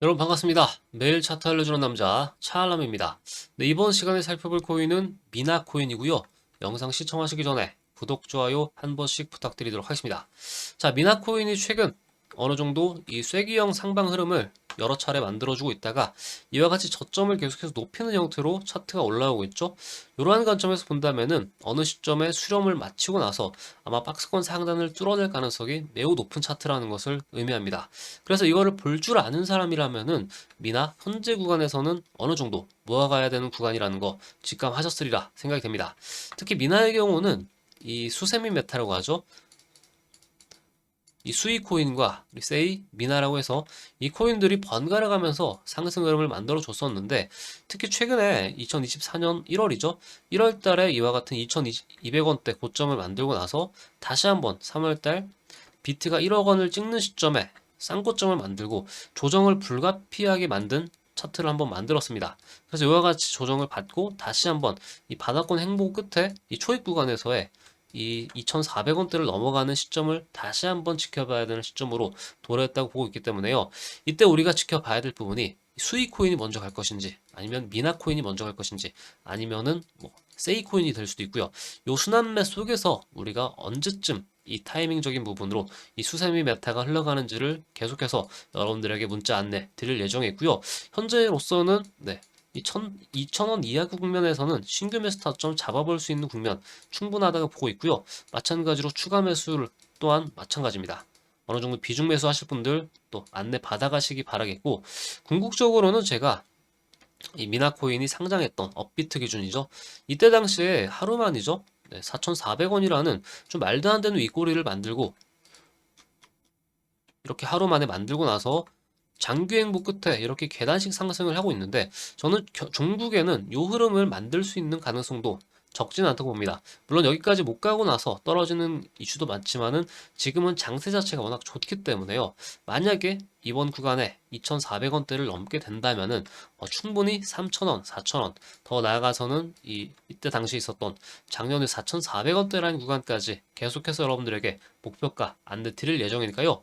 여러분 반갑습니다. 매일 차트 알려주는 남자 차알람입니다. 네, 이번 시간에 살펴볼 코인은 미나 코인이고요. 영상 시청하시기 전에 구독, 좋아요 한 번씩 부탁드리도록 하겠습니다. 자, 미나 코인이 최근 어느 정도 이 쐐기형 상방 흐름을 여러 차례 만들어주고 있다가 이와 같이 저점을 계속해서 높이는 형태로 차트가 올라오고 있죠. 이러한 관점에서 본다면은 어느 시점에 수렴을 마치고 나서 아마 박스권 상단을 뚫어낼 가능성이 매우 높은 차트라는 것을 의미합니다. 그래서 이거를 볼 줄 아는 사람이라면은 미나 현재 구간에서는 어느 정도 모아가야 되는 구간이라는 거 직감하셨으리라 생각이 됩니다. 특히 미나의 경우는 이 수세미 메타라고 하죠. 이 수익 코인과 세이, 미나라고 해서 이 코인들이 번갈아 가면서 상승 흐름을 만들어 줬었는데 특히 최근에 2024년 1월이죠. 1월 달에 이와 같은 2200원대 고점을 만들고 나서 다시 한번 3월 달 비트가 1억 원을 찍는 시점에 쌍고점을 만들고 조정을 불가피하게 만든 차트를 한번 만들었습니다. 그래서 이와 같이 조정을 받고 다시 한번 이 바닥권 행보 끝에 이 초입 구간에서의 이 2,400원대를 넘어가는 시점을 다시 한번 지켜봐야 되는 시점으로 도래했다고 보고 있기 때문에요. 이때 우리가 지켜봐야 될 부분이 수익 코인이 먼저 갈 것인지 아니면 미나 코인이 먼저 갈 것인지 아니면은 뭐 세이 코인이 될 수도 있고요. 요 순환매 속에서 우리가 언제쯤 이 타이밍적인 부분으로 이 수세미 메타가 흘러가는지를 계속해서 여러분들에게 문자 안내 드릴 예정에 있고요. 현재로서는 네, 이 2,000원 이하 국면에서는 신규 매수 타점 잡아볼 수 있는 국면 충분하다고 보고 있고요. 마찬가지로 추가 매수를 또한 마찬가지입니다. 어느 정도 비중 매수 하실 분들 또 안내 받아가시기 바라겠고 궁극적으로는 제가 이 미나코인이 상장했던 업비트 기준이죠. 이때 당시에 하루만이죠. 네, 4,400원이라는 좀 말도 안 되는 윗꼬리를 만들고 이렇게 하루 만에 만들고 나서 장기 행보 끝에 이렇게 계단식 상승을 하고 있는데 저는 겨- 종국에는 요 흐름을 만들 수 있는 가능성도 적지는 않다고 봅니다. 물론 여기까지 못 가고 나서 떨어지는 이슈도 많지만은 지금은 장세 자체가 워낙 좋기 때문에요. 만약에 이번 구간에 2,400원대를 넘게 된다면은 어, 충분히 3,000원, 4,000원 더 나아가서는 이 이때 당시 있었던 작년에 4,400원대라는 구간까지 계속해서 여러분들에게 목표가 안내 드릴 예정이니까요.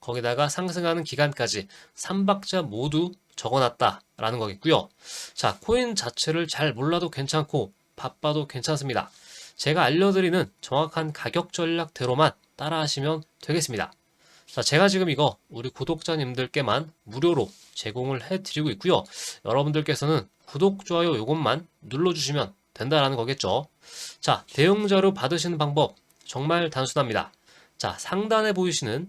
거기다가 상승하는 기간까지 3박자 모두 적어놨다라는 거겠고요. 자, 코인 자체를 잘 몰라도 괜찮고 바빠도 괜찮습니다. 제가 알려드리는 정확한 가격 전략대로만 따라하시면 되겠습니다. 자, 제가 지금 이거 우리 구독자님들께만 무료로 제공을 해드리고 있고요. 여러분들께서는 구독, 좋아요 요것만 눌러주시면 된다라는 거겠죠. 자, 대응자료 받으시는 방법 정말 단순합니다. 자, 상단에 보이시는